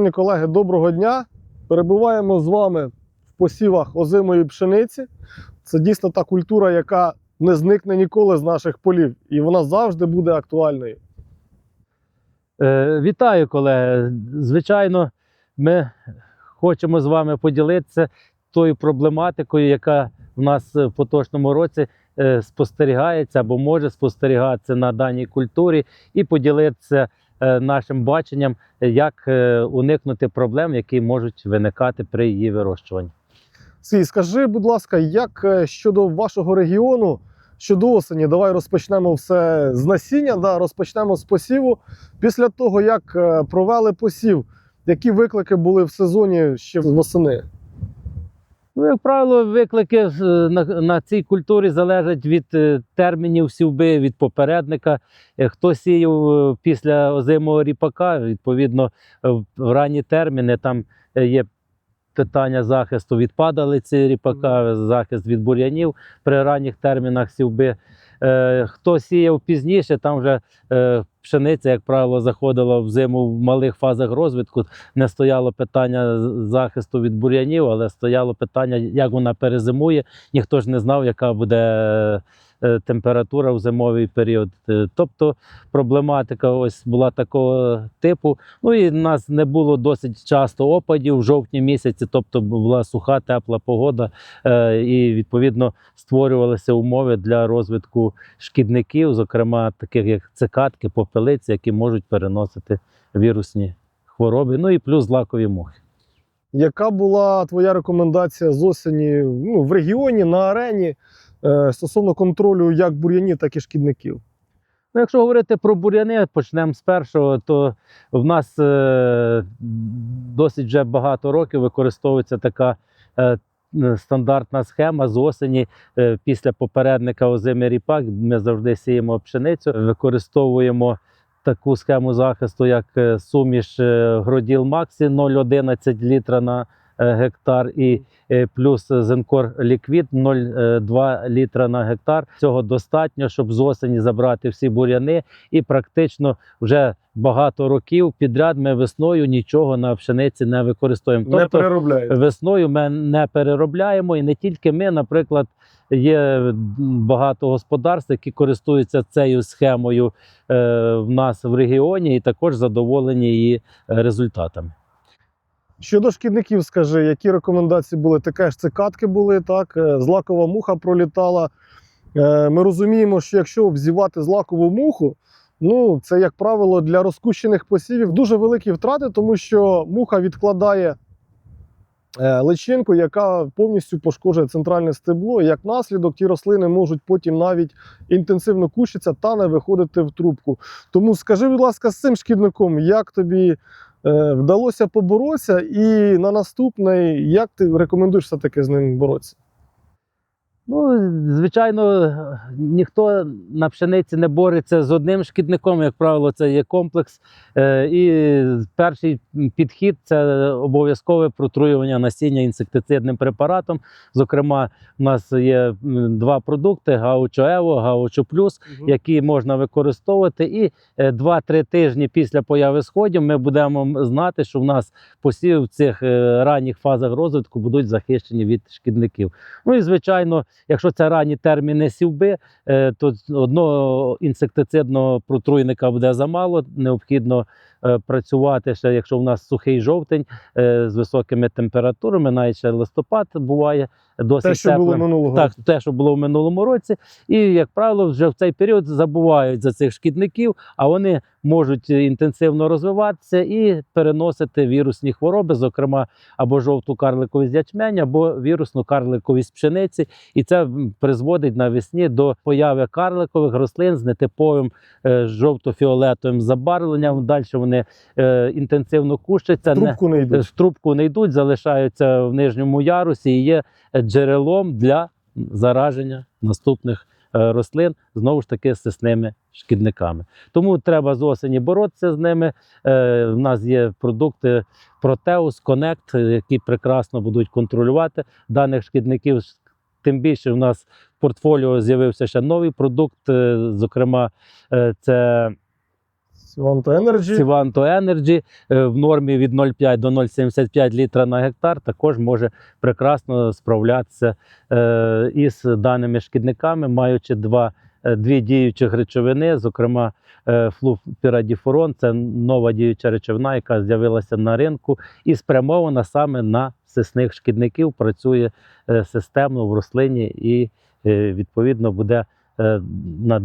Шановні колеги, доброго дня. Перебуваємо з вами в посівах озимої пшениці. Це дійсно та культура, яка не зникне ніколи з наших полів, і вона завжди буде актуальною. Е, Вітаю, колеги. Звичайно, ми хочемо з вами поділитися тою проблематикою, яка в нас в поточному році е, спостерігається або може спостерігатися на даній культурі, і поділитися нашим баченням, як е, уникнути проблем, які можуть виникати при її вирощуванні. Сій, скажи, будь ласка, як е, щодо вашого регіону, щодо осені, давай розпочнемо все з насіння, да, розпочнемо з посіву. Після того, як е, провели посів, які виклики були в сезоні ще восени? Ну, як правило, виклики е, на, на цій культурі залежать від е, термінів сівби, від попередника. Е, Хто сіяв після озимого ріпака, відповідно, в ранні терміни там є питання захисту від падалиці ріпака, захист від бур'янів при ранніх термінах сівби. Е, Хто сіяв пізніше, там вже е, пшениця, як правило, заходила в зиму в малих фазах розвитку. Не стояло питання захисту від бур'янів, але стояло питання, як вона перезимує. Ніхто ж не знав, яка буде температура в зимовий період. Е, Тобто проблематика ось була такого типу. Ну і в нас не було досить часто опадів в жовтні місяці, тобто була суха, тепла погода, е, і відповідно створювалися умови для розвитку шкідників, зокрема таких як цикатки, попелиці, які можуть переносити вірусні хвороби. Ну і плюс злакові мухи. Яка була твоя рекомендація з осені ну, в регіоні, на арені е, стосовно контролю як бур'янів, так і шкідників? Ну, якщо говорити про бур'яни, почнемо з першого, то в нас е, досить вже багато років використовується така е, стандартна схема з осені е, після попередника озимий ріпак. Ми завжди сіємо пшеницю, використовуємо таку схему захисту, як е, суміш е, Гроділ Максі 0,11 літра на е, гектар і е, плюс Зенкор Ліквід 0,2 літра на гектар. Цього достатньо, щоб з осені забрати всі бур'яни, і практично вже багато років підряд ми весною нічого на пшениці не використовуємо. Не Тобто переробляють. весною ми не переробляємо, і не тільки ми, наприклад. Є багато господарств, які користуються цією схемою е, в нас в регіоні, і також задоволені її е, результатами. Щодо шкідників, скажи, які рекомендації були? Таке ж цикатки були, так? е, Злакова муха пролітала. Е, Ми розуміємо, що якщо обзівати злакову муху, ну це, як правило, для розкущених посівів дуже великі втрати, тому що муха відкладає е, личинку, яка повністю пошкоджує центральне стебло. І як наслідок, ті рослини можуть потім навіть інтенсивно кущитися та не виходити в трубку. Тому скажи, будь ласка, з цим шкідником, як тобі вдалося поборотися, і на наступний, як ти рекомендуєш все-таки з ним боротися? Ну, звичайно, ніхто на пшениці не бореться з одним шкідником, як правило, це є комплекс. Е, І перший підхід це обов'язкове протруювання насіння інсектицидним препаратом. Зокрема, у нас є два продукти: Гаучо Ево, Гаучо Плюс, які можна використовувати. І е, 2-3 тижні після появи сходів ми будемо знати, що в нас посів в цих е, ранніх фазах розвитку будуть захищені від шкідників. Ну і звичайно, якщо це ранні терміни сівби, е, то одного інсектицидного протруйника буде замало. Необхідно е, працювати ще, якщо в нас сухий жовтень е, з високими температурами, навіть ще листопад буває досить Те, що було минулого Так, року. те, що було в минулому році, і як правило, вже в цей період забувають за цих шкідників, а вони можуть інтенсивно розвиватися і переносити вірусні хвороби, зокрема або жовту карликовість ячменя, або вірусну карликовість пшениці. І це призводить навесні до появи карликових рослин з нетиповим е, жовто-фіолетовим забарвленням. Далі вони е, інтенсивно кущаться. не- Трубку не йдуть. в трубку не йдуть, залишаються в нижньому ярусі і є е, джерелом для зараження наступних е, рослин знову ж таки з сисними шкідниками. Тому треба з осені боротися з ними. Е, В нас є продукти Proteus, Connect, е, які прекрасно будуть контролювати даних шкідників. Тим більше в нас в портфоліо з'явився ще новий продукт, е, зокрема, е, це Сіванто Energy. Сіванто Energy е, в нормі від 0,5 до 0,75 літра на гектар також може прекрасно справлятися е, із даними шкідниками, маючи два, е, дві діючих речовини, зокрема флуфірадіфурон, це нова діюча речовина, яка з'явилася на ринку і спрямована саме на сисних шкідників, працює системно в рослині і відповідно буде на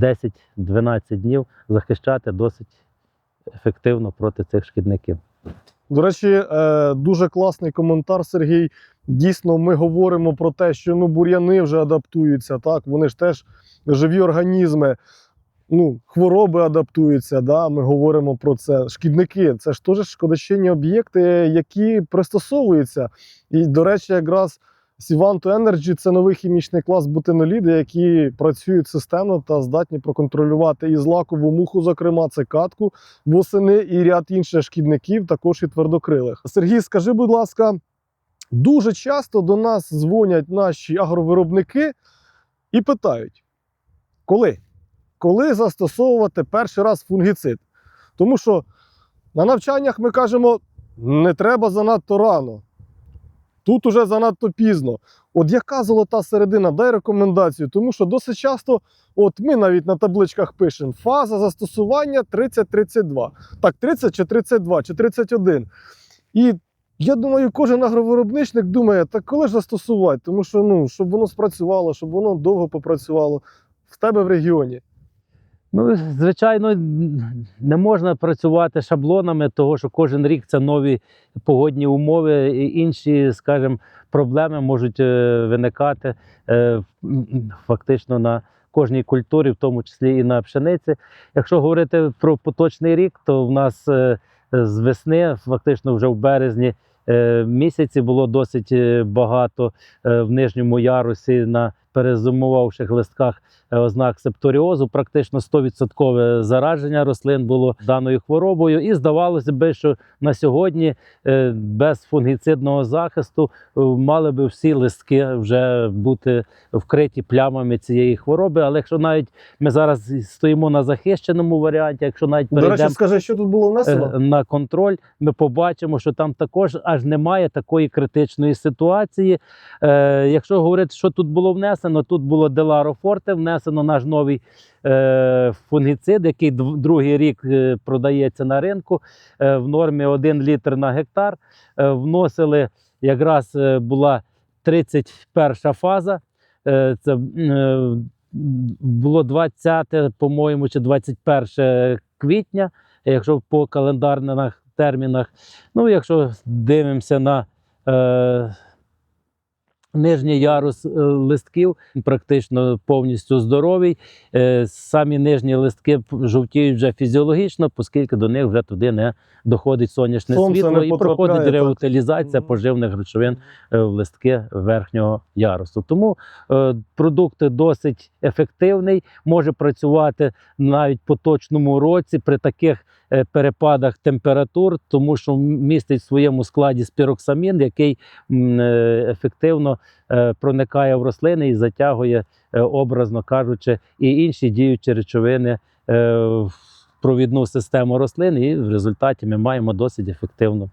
10-12 днів захищати досить ефективно проти цих шкідників. До речі, е, дуже класний коментар, Сергій. Дійсно, ми говоримо про те, що ну, бур'яни вже адаптуються, так? вони ж теж живі організми, ну, хвороби адаптуються. Да? Ми говоримо про це. Шкідники це ж теж шкодочинні об'єкти, які пристосовуються. І, до речі, якраз Сіванто Energy це новий хімічний клас бутиноліди, які працюють системно та здатні проконтролювати і злакову муху, зокрема, це катку, восени і ряд інших шкідників, також і твердокрилих. Сергій, скажи, будь ласка, дуже часто до нас дзвонять наші агровиробники і питають, коли? Коли застосовувати перший раз фунгіцид? Тому що на навчаннях ми кажемо, не треба занадто рано. Тут уже занадто пізно. От яка золота середина? Дай рекомендацію, тому що досить часто, от ми навіть на табличках пишемо фаза застосування 30-32. Так, 30 чи 32, чи 31. І я думаю, кожен агровиробничник думає, так коли ж застосувати? Тому що ну, щоб воно спрацювало, щоб воно довго попрацювало в тебе в регіоні. Ну, звичайно, не можна працювати шаблонами, того що кожен рік це нові погодні умови, і інші, скажімо, проблеми можуть е, виникати е, фактично на кожній культурі, в тому числі і на пшениці. Якщо говорити про поточний рік, то в нас е, з весни, фактично вже в березні місяці, було досить багато в нижньому ярусі на перезимувавших листках ознак септоріозу, практично 100% зараження рослин було даною хворобою. І здавалося би, що на сьогодні е, без фунгіцидного захисту е, мали би всі листки вже бути вкриті плямами цієї хвороби. Але якщо навіть ми зараз стоїмо на захищеному варіанті, якщо навіть До речі, перейдемо скажи, що тут було внесено? е, на контроль, ми побачимо, що там також аж немає такої критичної ситуації. Е, якщо говорити, що тут було внесено, тут було Деларо Форте, внесено наш новий е, фунгіцид, який другий рік е, продається на ринку е, в нормі 1 літр на гектар. Е, вносили якраз е, була 31 фаза. Е, це е, було 20, по-моєму, чи 21 квітня, якщо по календарних термінах. Ну, якщо дивимося на е, нижній ярус е, листків, практично повністю здоровий. Е, самі нижні листки жовтіють вже фізіологічно, оскільки до них вже туди не доходить сонячне Сонце світло і проходить реутилізація Мгм. поживних речовин е, в листки верхнього ярусу. Тому продукт досить ефективний, може працювати навіть по точному році при таких перепадах температур, тому що містить в своєму складі спіроксамін, який е, ефективно е, проникає в рослини і затягує, е, образно кажучи, і інші діючі речовини е, в провідну систему рослин, і в результаті ми маємо досить ефективну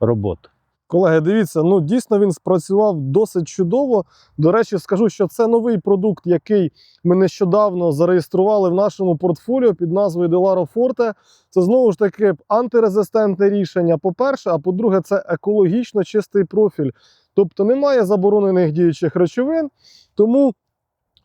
роботу. Колеги, дивіться, ну дійсно він спрацював досить чудово. До речі, скажу, що це новий продукт, який ми нещодавно зареєстрували в нашому портфоліо під назвою Delaro Forte. Це знову ж таки антирезистентне рішення. По-перше, а по-друге, це екологічно чистий профіль. Тобто немає заборонених діючих речовин. Тому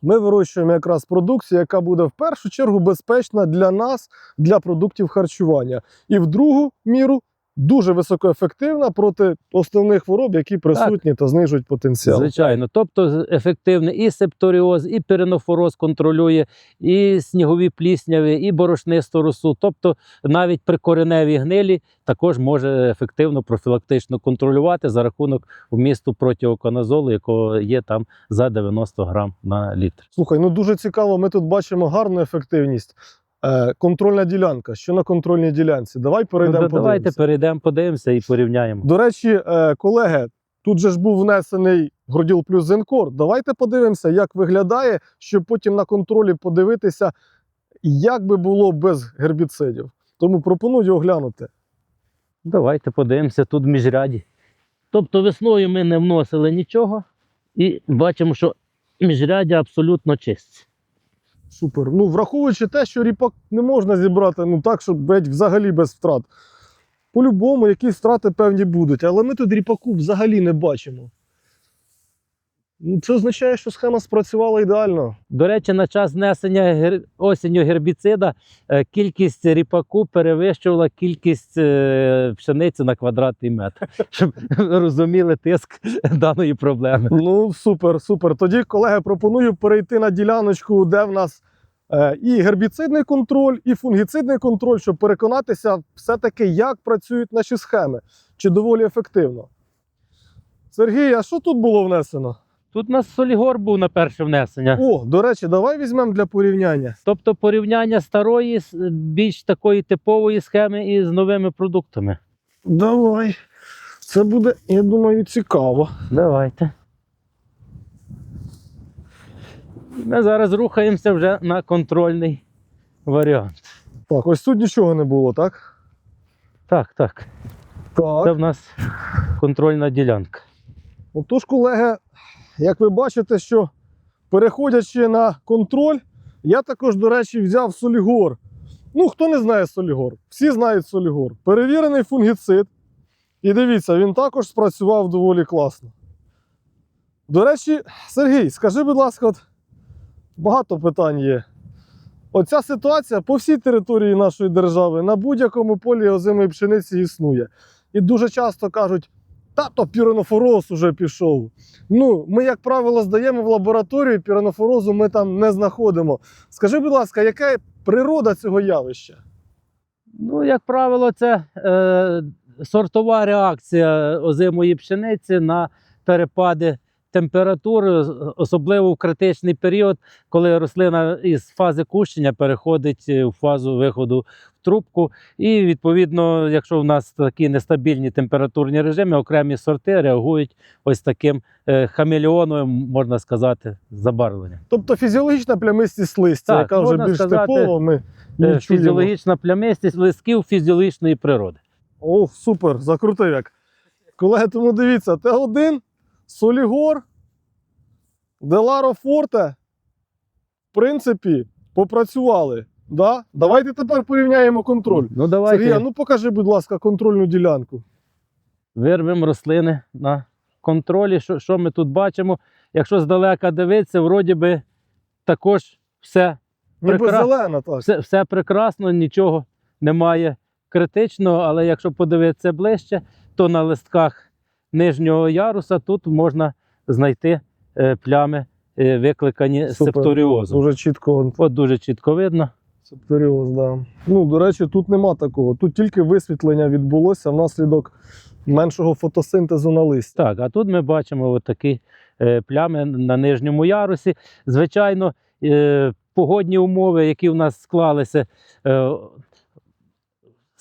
ми вирощуємо якраз продукцію, яка буде в першу чергу безпечна для нас, для продуктів харчування. І в другу міру дуже високоефективна проти основних хвороб, які присутні та знижують потенціал. Звичайно, тобто ефективний і септоріоз, і перинофороз контролює, і снігові плісняві, і борошнисту росу. Тобто навіть при кореневій гнилі також може ефективно профілактично контролювати за рахунок вмісту протиоконазолу, якого є там за 90 грам на літр. Слухай, ну дуже цікаво. Ми тут бачимо гарну ефективність. Е, контрольна ділянка. Що на контрольній ділянці? Давай перейдемо. Ну, давайте подивимося. перейдемо, подивимося і порівняємо. До речі, е, колеги, тут же ж був внесений Горділ плюс Зенкор. Давайте подивимося, як виглядає, щоб потім на контролі подивитися, як би було без гербіцидів. Тому пропоную оглянути. Давайте подивимося тут в міжряді. Тобто весною ми не вносили нічого і бачимо, що міжрядя абсолютно чисте. Супер. Ну, враховуючи те, що ріпак не можна зібрати ну так, щоб геть взагалі без втрат. По-любому, якісь втрати певні будуть, але ми тут ріпаку взагалі не бачимо. Ну, Це означає, що схема спрацювала ідеально. До речі, на час внесення гер... осінню гербіцида е, кількість ріпаку перевищувала кількість е, пшениці на квадратний метр, щоб розуміли тиск даної проблеми. Ну, супер, супер. Тоді, колеги, пропоную перейти на діляночку, де в нас е, і гербіцидний контроль, і фунгіцидний контроль, щоб переконатися все-таки, як працюють наші схеми, чи доволі ефективно. Сергій, а що тут було внесено? Тут у нас солігор був на перше внесення. О, до речі, давай візьмемо для порівняння. Тобто порівняння старої, з- більш такої типової схеми із новими продуктами. Давай. Це буде, я думаю, цікаво. Давайте. Ми зараз рухаємося вже на контрольний варіант. Так, ось тут нічого не було, так? Так, так. Це в нас контрольна ділянка. Отож, колеги, як ви бачите, що переходячи на контроль, я також, до речі, взяв Солігор. Ну, хто не знає Солігор? Всі знають Солігор. Перевірений фунгіцид. І дивіться, він також спрацював доволі класно. До речі, Сергій, скажи, будь ласка, от багато питань є. Оця ситуація по всій території нашої держави на будь-якому полі озимої пшениці існує. І дуже часто кажуть, та піранофороз уже пішов. Ну, ми, як правило, здаємо в лабораторію, піранофорозу ми там не знаходимо. Скажи, будь ласка, яка природа цього явища? Ну, як правило, це е, сортова реакція озимої пшениці на перепади температури, особливо в критичний період, коли рослина із фази кущення переходить е, в фазу виходу в трубку. І відповідно, якщо в нас такі нестабільні температурні режими, окремі сорти реагують ось таким е, хамелеоновим, можна сказати, забарвленням. Тобто фізіологічна плямистість листя, Так, яка вже більш сказати, типова, ми Е, чуємо. Фізіологічна плямистість листків фізіологічної природи. О, супер, закрутив як. Колеги, тому дивіться, Т1, Солігор, Деларо Форте, в принципі, попрацювали. Да? Давайте тепер порівняємо контроль. Ну, давайте. Сергій, а ну покажи, будь ласка, контрольну ділянку. вирвемо рослини на контролі. Що, що ми тут бачимо? Якщо здалека дивитися, вроді би також все, Ніби Прекра- так. все, все прекрасно, нічого немає критичного, але якщо подивитися ближче, то на листках нижнього яруса тут можна знайти е, плями, е, викликані Супер. септоріозом. Дуже чітко От дуже чітко видно. септоріоз, да. Ну, до речі, тут нема такого. Тут тільки висвітлення відбулося внаслідок меншого фотосинтезу на листі. Так, а тут ми бачимо от такі е, плями на нижньому ярусі. Звичайно, погодні умови, які в нас склалися.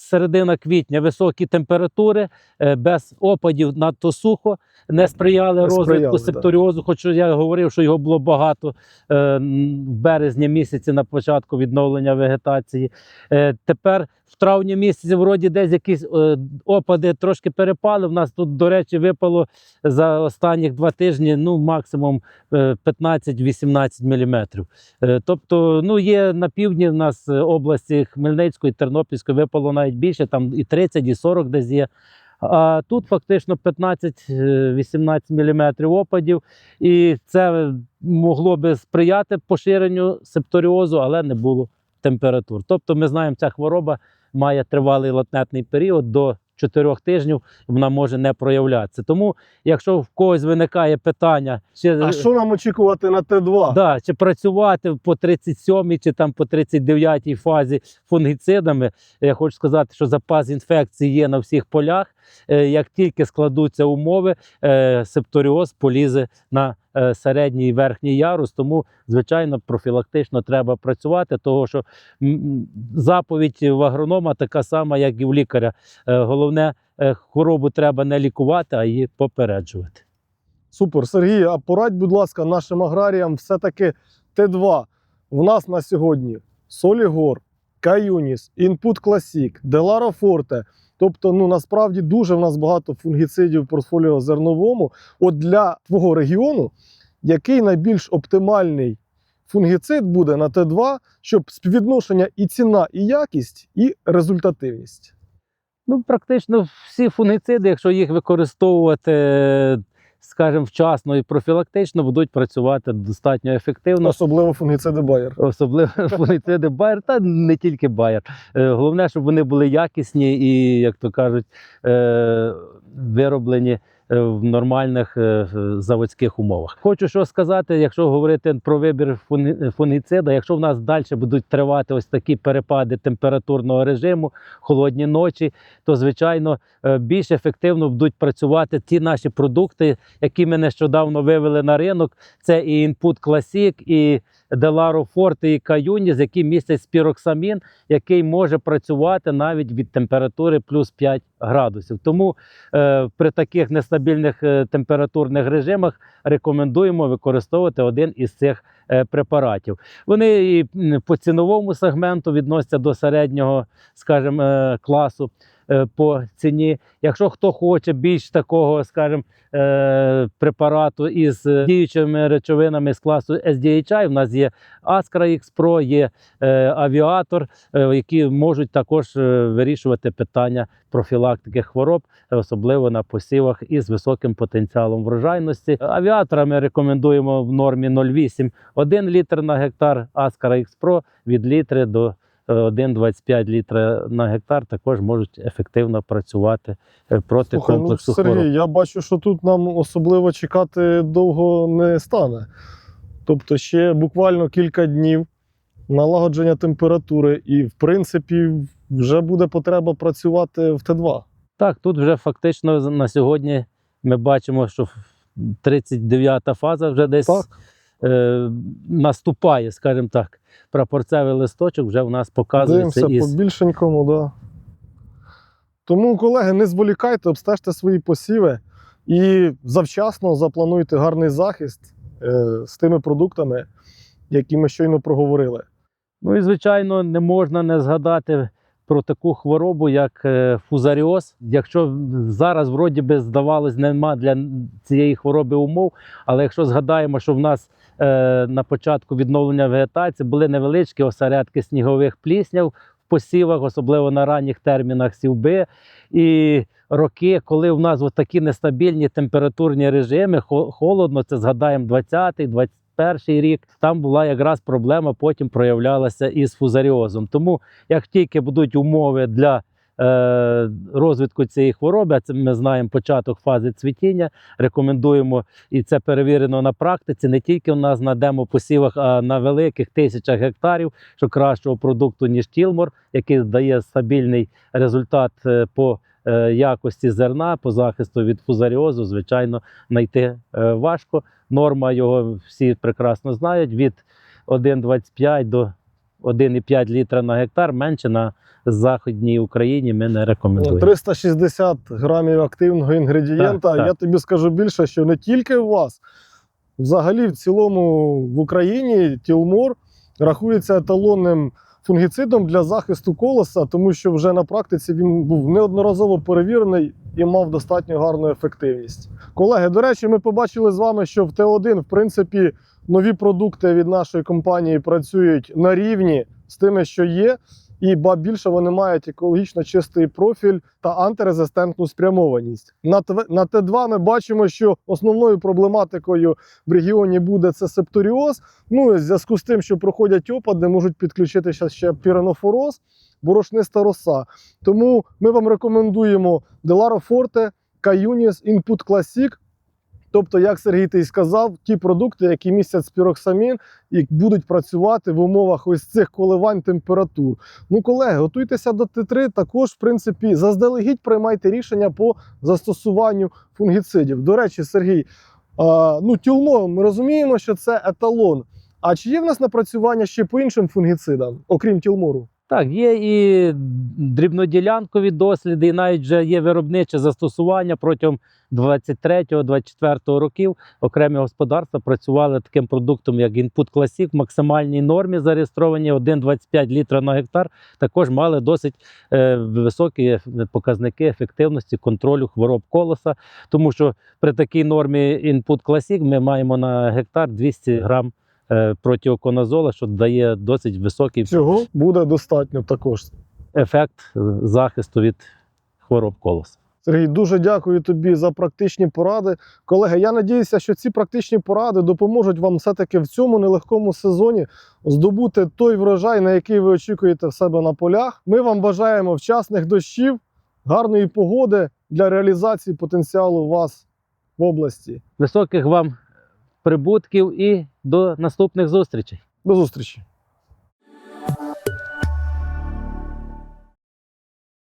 Середина квітня високі температури, е, без опадів надто сухо, не сприяли Не розвитку сприяли, септоріозу. Хоч я говорив, що його було багато е, в березні місяці на початку відновлення вегетації. Е, тепер в травні місяці вроді десь якісь е, опади трошки перепали. В нас тут, до речі, випало за останніх два тижні ну, максимум е, 15-18 мм. Тобто, ну, є на півдні в нас е, області Хмельницької, Тернопільської випало навіть більше, там і 30, і 40 десь є. А тут фактично 15-18 мм опадів, і це могло би сприяти поширенню септоріозу, але не було температур. Тобто, ми знаємо, ця хвороба має тривалий латентний період до 4 тижнів, вона може не проявлятися. Тому, якщо в когось виникає питання, чи, А що нам очікувати на Т2? да, чи працювати по 37 чи там по 39 фазі фунгіцидами, я хочу сказати, що запас інфекції є на всіх полях. Е, Як тільки складуться умови, е, септоріоз полізе на середній і верхній ярус. Тому, звичайно, профілактично треба працювати, тому що заповідь в агронома така сама, як і в лікаря. Е, Головне, е, хворобу треба не лікувати, а її попереджувати. Супер, Сергій, а порадь, будь ласка, нашим аграріям все-таки Т2. В нас на сьогодні Солігор, Каюніс, Input Classic, Деларо Forte. Тобто, ну насправді дуже в нас багато фунгіцидів в портфоліо зерновому. От для твого регіону, який найбільш оптимальний фунгіцид буде на Т2, щоб співвідношення і ціна, і якість, і результативність. Ну, практично всі фунгіциди, якщо їх використовувати, скажімо, вчасно і профілактично, будуть працювати достатньо ефективно. Особливо фунгіциди Байер. Особливо фунгіциди Байер, та не тільки Bayer. Е, Головне, щоб вони були якісні і, як то кажуть, е, вироблені в нормальних е, заводських умовах. Хочу що сказати, якщо говорити про вибір фунгіцида, якщо в нас далі будуть тривати ось такі перепади температурного режиму, холодні ночі, то звичайно е, більш ефективно будуть працювати ті наші продукти, які ми нещодавно вивели на ринок. Це і Input Classic, і Delaro Forte, і Каюніс, які містять спіроксамін, який може працювати навіть від температури плюс 5 градусів. Тому е, при таких нестабільних е, температурних режимах рекомендуємо використовувати один із цих е, препаратів. Вони і по ціновому сегменту відносяться до середнього, скажімо, е, класу по ціні. Якщо хто хоче більш такого, скажімо, е, препарату із е, діючими речовинами з класу SDHI, у нас є Ascra X Pro, є е, авіатор, е, які можуть також е, вирішувати питання профілактики хвороб, е, особливо на посівах із високим потенціалом врожайності. Авіатора ми рекомендуємо в нормі 0,8 1 літр на гектар, Ascra X Pro від літри до е, 1,25 літра на гектар також можуть ефективно працювати е, проти Слухай, ну, комплексу Сергій, хвороб. я бачу, що тут нам особливо чекати довго не стане. Тобто ще буквально кілька днів налагодження температури, і, в принципі, вже буде потреба працювати в Т2. Так, тут вже фактично на сьогодні ми бачимо, що 39-та фаза вже десь Так. Е, наступає, скажімо так. Прапорцевий листочок вже в нас показується Дивимося із по більшенькому, да. Тому, колеги, не зволікайте, обстежте свої посіви і завчасно заплануйте гарний захист е, з тими продуктами, які ми щойно проговорили. Ну і звичайно, не можна не згадати про таку хворобу, як е, фузаріоз. Якщо зараз вроді би здавалось, нема для цієї хвороби умов, але якщо згадаємо, що в нас е, на початку відновлення вегетації були невеличкі осередки снігових плісняв в посівах, особливо на ранніх термінах сівби, і роки, коли в нас такі нестабільні температурні режими, холодно, це згадаємо 20-й, 21 рік, там була якраз проблема, потім проявлялася із фузаріозом. Тому як тільки будуть умови для е, розвитку цієї хвороби, а це ми знаємо початок фази цвітіння, рекомендуємо, і це перевірено на практиці, не тільки у нас на демопосівах, а на великих тисячах гектарів, що кращого продукту, ніж Тілмор, який дає стабільний результат е, по якості зерна, по захисту від фузаріозу, звичайно, знайти е, важко. Норма його всі прекрасно знають від 1,25 до 1,5 літра на гектар. Менше на західній Україні ми не рекомендуємо. 360 грамів активного інгредієнта. Так, так. Я тобі скажу більше, що не тільки у вас, взагалі в цілому в Україні Тілмор рахується еталонним фунгіцидом для захисту колоса, тому що вже на практиці він був неодноразово перевірений і мав достатньо гарну ефективність. Колеги, до речі, ми побачили з вами, що в Т1, в принципі, нові продукти від нашої компанії працюють на рівні з тими, що є. І ба більше вони мають екологічно чистий профіль та антирезистентну спрямованість. На ТВ на Т2 ми бачимо, що основною проблематикою в регіоні буде це септоріоз. Ну і в зв'язку з тим, що проходять опади, можуть підключитися ще піренофороз, борошниста роса. Тому ми вам рекомендуємо Delaro Forte, Cayunis, Input Classic. Тобто, як Сергій ти й сказав, ті продукти, які містять спіроксамін і будуть працювати в умовах ось цих коливань температур. Ну, колеги, готуйтеся до Т3. Також, в принципі, заздалегідь приймайте рішення по застосуванню фунгіцидів. До речі, Сергій, а, ну тюлмо, ми розуміємо, що це еталон. А чи є в нас напрацювання ще по іншим фунгіцидам, окрім тюлмору? Так, є і дрібноділянкові досліди, і навіть вже є виробниче застосування протягом 23-24 років. Окремі господарства працювали таким продуктом, як Input Classic в максимальній нормі зареєстровані 1,25 літра на гектар. Також мали досить е, високі показники ефективності контролю хвороб колоса, тому що при такій нормі Input Classic ми маємо на гектар 200 грам е, протиоконазола, що дає досить високий Цього буде достатньо також. ефект захисту від хвороб колоса. Сергій, дуже дякую тобі за практичні поради. Колеги, я надіюся, що ці практичні поради допоможуть вам все-таки в цьому нелегкому сезоні здобути той врожай, на який ви очікуєте в себе на полях. Ми вам бажаємо вчасних дощів, гарної погоди для реалізації потенціалу вас в області. Високих вам прибутків і до наступних зустрічей. До зустрічі!